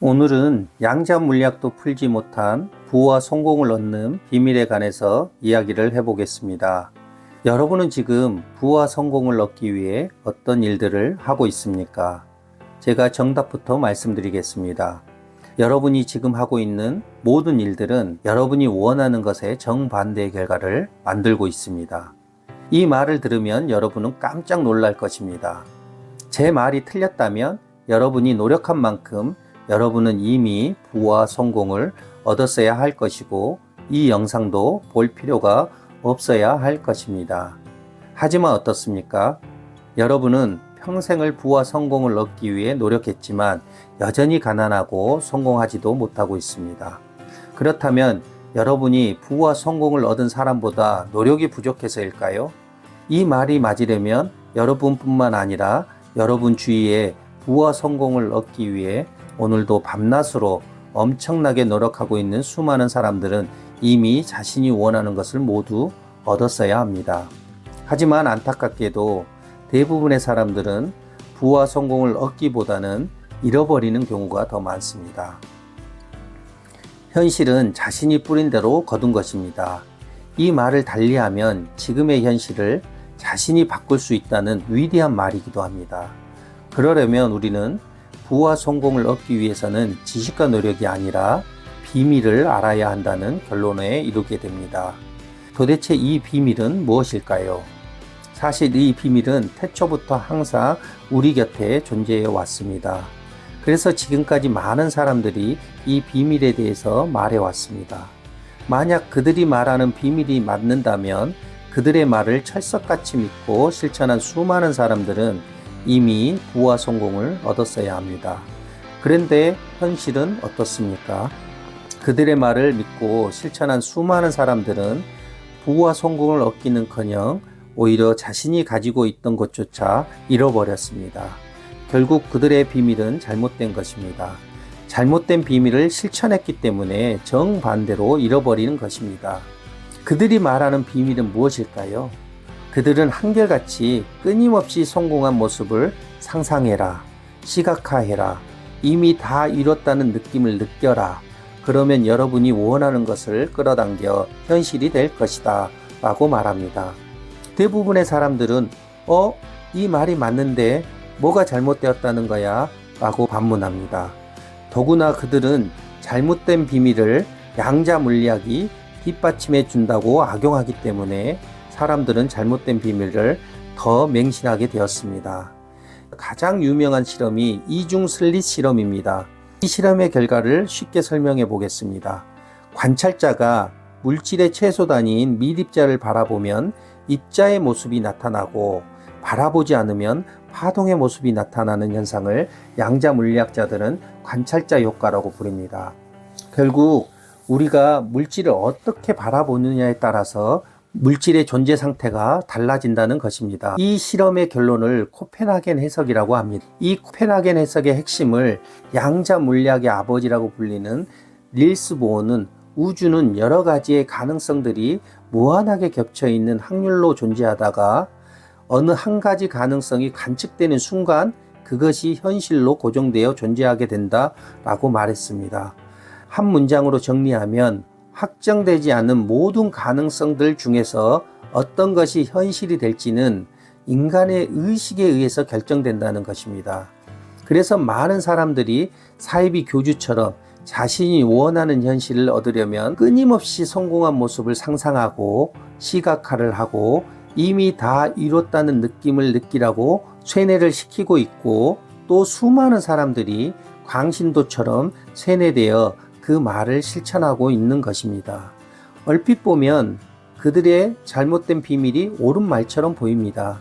오늘은 양자 물리학도 풀지 못한 부와 성공을 얻는 비밀에 관해서 이야기를 해보겠습니다. 여러분은 지금 부와 성공을 얻기 위해 어떤 일들을 하고 있습니까? 제가 정답부터 말씀드리겠습니다. 여러분이 지금 하고 있는 모든 일들은 여러분이 원하는 것의 정반대의 결과를 만들고 있습니다. 이 말을 들으면 여러분은 깜짝 놀랄 것입니다. 제 말이 틀렸다면 여러분이 노력한 만큼 여러분은 이미 부와 성공을 얻었어야 할 것이고 이 영상도 볼 필요가 없어야 할 것입니다. 하지만 어떻습니까? 여러분은 평생을 부와 성공을 얻기 위해 노력했지만 여전히 가난하고 성공하지도 못하고 있습니다. 그렇다면 여러분이 부와 성공을 얻은 사람보다 노력이 부족해서일까요? 이 말이 맞으려면 여러분뿐만 아니라 여러분 주위에 부와 성공을 얻기 위해 오늘도 밤낮으로 엄청나게 노력하고 있는 수많은 사람들은 이미 자신이 원하는 것을 모두 얻었어야 합니다. 하지만 안타깝게도 대부분의 사람들은 부와 성공을 얻기보다는 잃어버리는 경우가 더 많습니다. 현실은 자신이 뿌린 대로 거둔 것입니다. 이 말을 달리하면 지금의 현실을 자신이 바꿀 수 있다는 위대한 말이기도 합니다. 그러려면 우리는 부와 성공을 얻기 위해서는 지식과 노력이 아니라 비밀을 알아야 한다는 결론에 이르게 됩니다. 도대체 이 비밀은 무엇일까요? 사실 이 비밀은 태초부터 항상 우리 곁에 존재해 왔습니다. 그래서 지금까지 많은 사람들이 이 비밀에 대해서 말해 왔습니다. 만약 그들이 말하는 비밀이 맞는다면 그들의 말을 철석같이 믿고 실천한 수많은 사람들은 이미 부와 성공을 얻었어야 합니다. 그런데 현실은 어떻습니까? 그들의 말을 믿고 실천한 수많은 사람들은 부와 성공을 얻기는 커녕 오히려 자신이 가지고 있던 것조차 잃어버렸습니다. 결국 그들의 비밀은 잘못된 것입니다. 잘못된 비밀을 실천했기 때문에 정반대로 잃어버리는 것입니다. 그들이 말하는 비밀은 무엇일까요? 그들은 한결같이 끊임없이 성공한 모습을 상상해라, 시각화해라, 이미 다 이뤘다는 느낌을 느껴라. 그러면 여러분이 원하는 것을 끌어당겨 현실이 될 것이다. 라고 말합니다. 대부분의 사람들은, 어, 이 말이 맞는데 뭐가 잘못되었다는 거야? 라고 반문합니다. 더구나 그들은 잘못된 비밀을 양자 물리학이 뒷받침해 준다고 악용하기 때문에 사람들은 잘못된 비밀을 더 맹신하게 되었습니다. 가장 유명한 실험이 이중 슬릿 실험입니다. 이 실험의 결과를 쉽게 설명해 보겠습니다. 관찰자가 물질의 최소 단위인 밀입자를 바라보면 입자의 모습이 나타나고 바라보지 않으면 파동의 모습이 나타나는 현상을 양자 물리학자들은 관찰자 효과라고 부릅니다. 결국 우리가 물질을 어떻게 바라보느냐에 따라서 물질의 존재 상태가 달라진다는 것입니다. 이 실험의 결론을 코펜하겐 해석이라고 합니다. 이 코펜하겐 해석의 핵심을 양자 물리학의 아버지라고 불리는 릴스 보어는 우주는 여러 가지의 가능성들이 무한하게 겹쳐 있는 확률로 존재하다가 어느 한 가지 가능성이 관측되는 순간 그것이 현실로 고정되어 존재하게 된다라고 말했습니다. 한 문장으로 정리하면 확정되지 않은 모든 가능성들 중에서 어떤 것이 현실이 될지는 인간의 의식에 의해서 결정된다는 것입니다. 그래서 많은 사람들이 사이비 교주처럼 자신이 원하는 현실을 얻으려면 끊임없이 성공한 모습을 상상하고 시각화를 하고 이미 다 이뤘다는 느낌을 느끼라고 쇠뇌를 시키고 있고 또 수많은 사람들이 광신도처럼 쇠뇌되어 그 말을 실천하고 있는 것입니다. 얼핏 보면 그들의 잘못된 비밀이 옳은 말처럼 보입니다.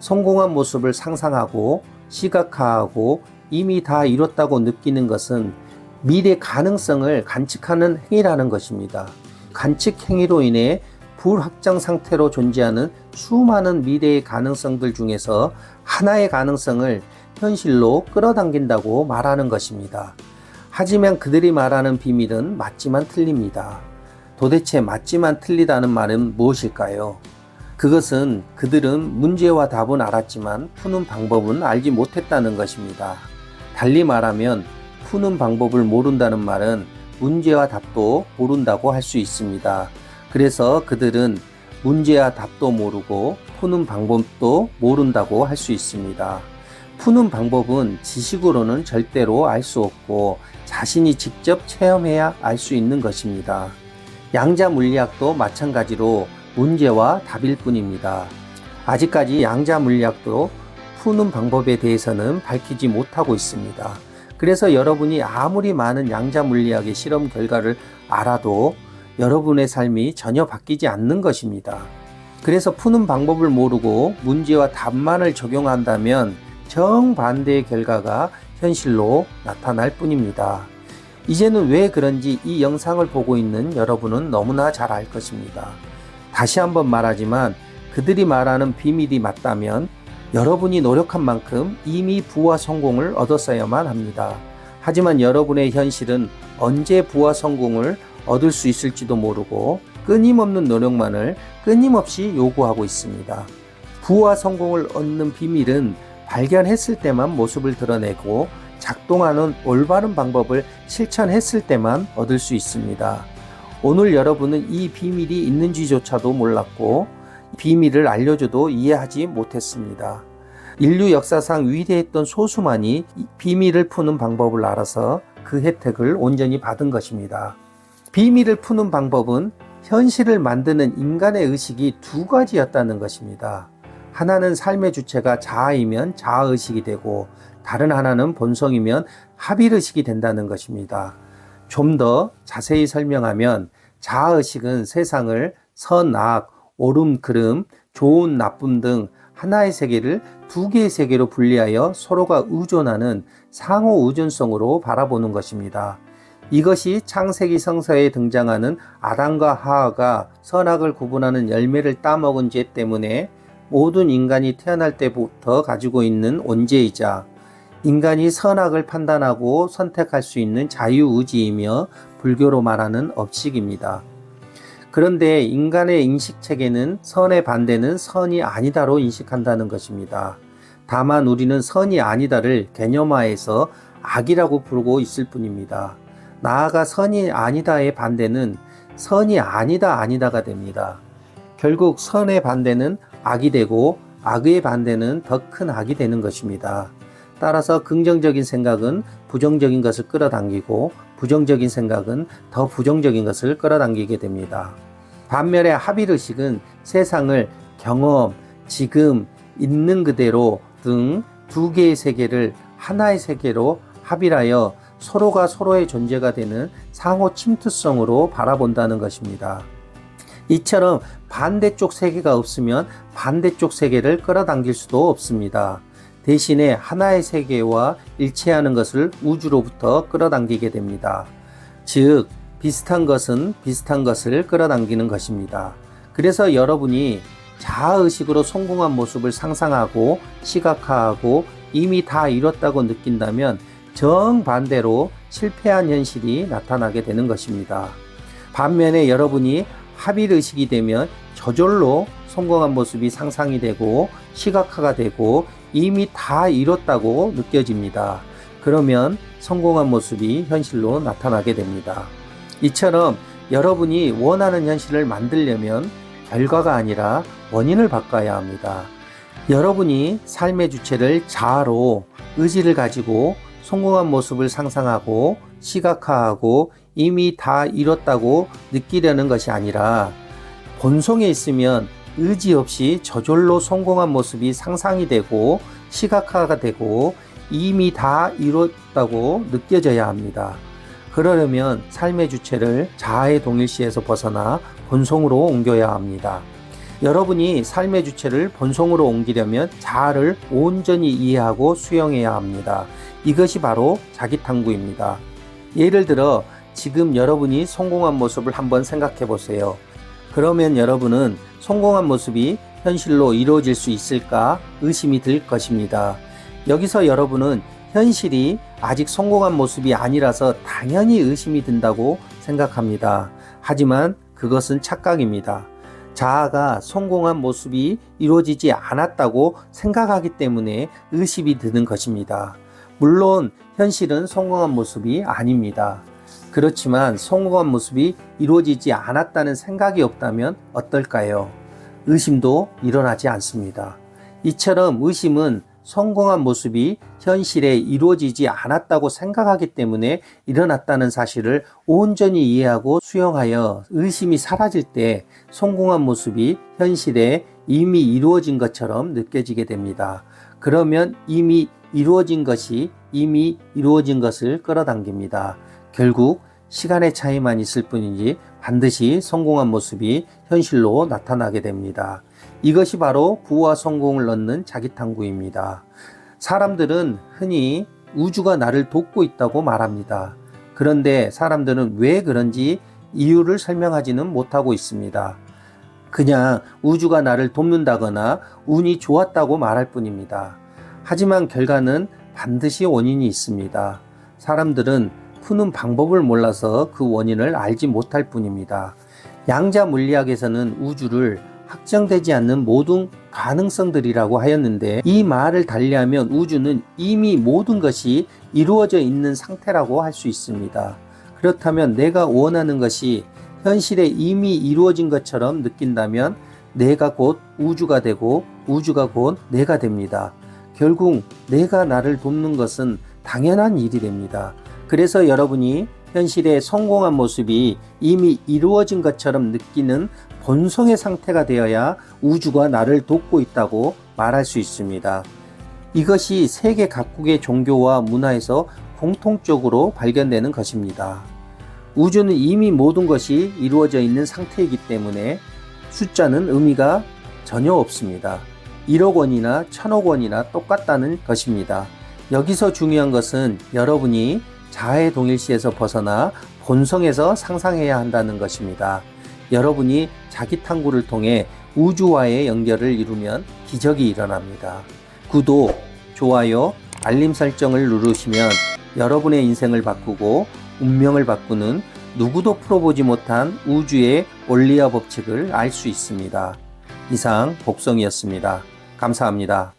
성공한 모습을 상상하고 시각화하고 이미 다 이뤘다고 느끼는 것은 미래 가능성을 관측하는 행위라는 것입니다. 관측 행위로 인해 불확정 상태로 존재하는 수많은 미래의 가능성들 중에서 하나의 가능성을 현실로 끌어당긴다고 말하는 것입니다. 하지만 그들이 말하는 비밀은 맞지만 틀립니다. 도대체 맞지만 틀리다는 말은 무엇일까요? 그것은 그들은 문제와 답은 알았지만 푸는 방법은 알지 못했다는 것입니다. 달리 말하면 푸는 방법을 모른다는 말은 문제와 답도 모른다고 할 수 있습니다. 그래서 그들은 문제와 답도 모르고 푸는 방법도 모른다고 할 수 있습니다. 푸는 방법은 지식으로는 절대로 알 수 없고 자신이 직접 체험해야 알 수 있는 것입니다. 양자 물리학도 마찬가지로 문제와 답일 뿐입니다. 아직까지 양자 물리학도 푸는 방법에 대해서는 밝히지 못하고 있습니다. 그래서 여러분이 아무리 많은 양자 물리학의 실험 결과를 알아도 여러분의 삶이 전혀 바뀌지 않는 것입니다. 그래서 푸는 방법을 모르고 문제와 답만을 적용한다면 정반대의 결과가 현실로 나타날 뿐입니다. 이제는 왜 그런지 이 영상을 보고 있는 여러분은 너무나 잘 알 것입니다. 다시 한번 말하지만 그들이 말하는 비밀이 맞다면 여러분이 노력한 만큼 이미 부와 성공을 얻었어야만 합니다. 하지만 여러분의 현실은 언제 부와 성공을 얻을 수 있을지도 모르고 끊임없는 노력만을 끊임없이 요구하고 있습니다. 부와 성공을 얻는 비밀은 발견했을 때만 모습을 드러내고 작동하는 올바른 방법을 실천했을 때만 얻을 수 있습니다. 오늘 여러분은 이 비밀이 있는지조차도 몰랐고 비밀을 알려줘도 이해하지 못했습니다. 인류 역사상 위대했던 소수만이 이 비밀을 푸는 방법을 알아서 그 혜택을 온전히 받은 것입니다. 비밀을 푸는 방법은 현실을 만드는 인간의 의식이 두 가지였다는 것입니다. 하나는 삶의 주체가 자아이면 자아의식이 되고 다른 하나는 본성이면 합일의식이 된다는 것입니다. 좀 더 자세히 설명하면 자아의식은 세상을 선, 악, 옳음, 그름, 좋은, 나쁨 등 하나의 세계를 두 개의 세계로 분리하여 서로가 의존하는 상호 의존성으로 바라보는 것입니다. 이것이 창세기 성서에 등장하는 아담과 하하가 선악을 구분하는 열매를 따먹은 죄 때문에 모든 인간이 태어날 때부터 가지고 있는 원죄이자 인간이 선악을 판단하고 선택할 수 있는 자유의지이며 불교로 말하는 업식입니다. 그런데 인간의 인식 체계는 선의 반대는 선이 아니다로 인식한다는 것입니다. 다만 우리는 선이 아니다를 개념화해서 악이라고 부르고 있을 뿐입니다. 나아가 선이 아니다의 반대는 선이 아니다 아니다가 됩니다. 결국 선의 반대는 악이 되고 악의 반대는 더 큰 악이 되는 것입니다. 따라서 긍정적인 생각은 부정적인 것을 끌어당기고 부정적인 생각은 더 부정적인 것을 끌어당기게 됩니다. 반면에 합일의식은 세상을 경험, 지금, 있는 그대로 등 두 개의 세계를 하나의 세계로 합일하여 서로가 서로의 존재가 되는 상호 침투성으로 바라본다는 것입니다. 이처럼 반대쪽 세계가 없으면 반대쪽 세계를 끌어당길 수도 없습니다. 대신에 하나의 세계와 일체하는 것을 우주로부터 끌어당기게 됩니다. 즉, 비슷한 것은 비슷한 것을 끌어당기는 것입니다. 그래서 여러분이 자아의식으로 성공한 모습을 상상하고 시각화하고 이미 다 이뤘다고 느낀다면 정반대로 실패한 현실이 나타나게 되는 것입니다. 반면에 여러분이 합일 의식이 되면 저절로 성공한 모습이 상상이 되고 시각화가 되고 이미 다 이뤘다고 느껴집니다. 그러면 성공한 모습이 현실로 나타나게 됩니다. 이처럼 여러분이 원하는 현실을 만들려면 결과가 아니라 원인을 바꿔야 합니다. 여러분이 삶의 주체를 자아로 의지를 가지고 성공한 모습을 상상하고 시각화하고 이미 다 이뤘다고 느끼려는 것이 아니라 본성에 있으면 의지 없이 저절로 성공한 모습이 상상이 되고 시각화가 되고 이미 다 이뤘다고 느껴져야 합니다. 그러려면 삶의 주체를 자아의 동일시에서 벗어나 본성으로 옮겨야 합니다. 여러분이 삶의 주체를 본성으로 옮기려면 자아를 온전히 이해하고 수용해야 합니다. 이것이 바로 자기 탐구입니다. 예를 들어 지금 여러분이 성공한 모습을 한번 생각해 보세요. 그러면 여러분은 성공한 모습이 현실로 이루어질 수 있을까 의심이 들 것입니다. 여기서 여러분은 현실이 아직 성공한 모습이 아니라서 당연히 의심이 든다고 생각합니다. 하지만 그것은 착각입니다. 자아가 성공한 모습이 이루어지지 않았다고 생각하기 때문에 의심이 드는 것입니다. 물론 현실은 성공한 모습이 아닙니다. 그렇지만 성공한 모습이 이루어지지 않았다는 생각이 없다면 어떨까요? 의심도 일어나지 않습니다. 이처럼 의심은 성공한 모습이 현실에 이루어지지 않았다고 생각하기 때문에 일어났다는 사실을 온전히 이해하고 수용하여 의심이 사라질 때 성공한 모습이 현실에 이미 이루어진 것처럼 느껴지게 됩니다. 그러면 이미 이루어진 것이 이미 이루어진 것을 끌어당깁니다. 결국 시간의 차이만 있을 뿐이지 반드시 성공한 모습이 현실로 나타나게 됩니다. 이것이 바로 부와 성공을 넣는 자기 탐구입니다. 사람들은 흔히 우주가 나를 돕고 있다고 말합니다. 그런데 사람들은 왜 그런지 이유를 설명하지는 못하고 있습니다. 그냥 우주가 나를 돕는다거나 운이 좋았다고 말할 뿐입니다. 하지만 결과는 반드시 원인이 있습니다. 사람들은 푸는 방법을 몰라서 그 원인을 알지 못할 뿐입니다. 양자 물리학에서는 우주를 확정되지 않는 모든 가능성들이라고 하였는데 이 말을 달리하면 우주는 이미 모든 것이 이루어져 있는 상태라고 할 수 있습니다. 그렇다면 내가 원하는 것이 현실에 이미 이루어진 것처럼 느낀다면 내가 곧 우주가 되고 우주가 곧 내가 됩니다. 결국 내가 나를 돕는 것은 당연한 일이 됩니다. 그래서 여러분이 현실의 성공한 모습이 이미 이루어진 것처럼 느끼는 본성의 상태가 되어야 우주가 나를 돕고 있다고 말할 수 있습니다. 이것이 세계 각국의 종교와 문화에서 공통적으로 발견되는 것입니다. 우주는 이미 모든 것이 이루어져 있는 상태이기 때문에 숫자는 의미가 전혀 없습니다. 1억 원이나 1000억 원이나 똑같다는 것입니다. 여기서 중요한 것은 여러분이 자해 동일시에서 벗어나 본성에서 상상해야 한다는 것입니다. 여러분이 자기 탐구를 통해 우주와의 연결을 이루면 기적이 일어납니다. 구독, 좋아요, 알림 설정을 누르시면 여러분의 인생을 바꾸고 운명을 바꾸는 누구도 풀어보지 못한 우주의 원리와 법칙을 알 수 있습니다. 이상 복성이었습니다. 감사합니다.